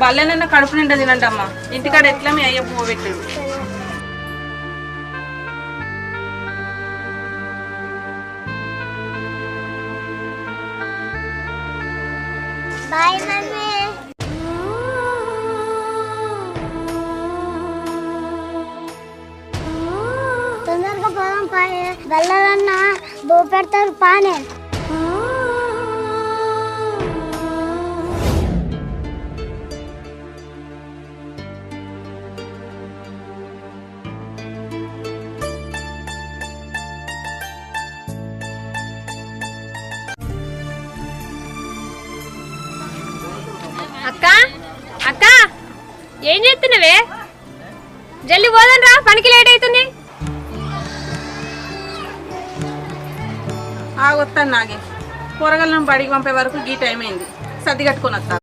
బల్లెనన్న కడుపు నిండా తినండి అమ్మా. ఇంటికాడ ఎట్లా మీ అయ్య పువ్వు పెట్టాడు? బాయ్ మమ్మీ తొందరగా పోదాం పానే. వెళ్ళాలన్న బో పెడతారు పానే. అక్క అక్క ఏం చేస్తున్నావే? జల్లి పోదాం రా పనికి లేట్ అవుతుంది. ఆగొస్తాను నాగే కూరగాయలను బడికి పంపే వరకు గీ టైం అయింది. సర్ది కట్టుకొని వస్తాను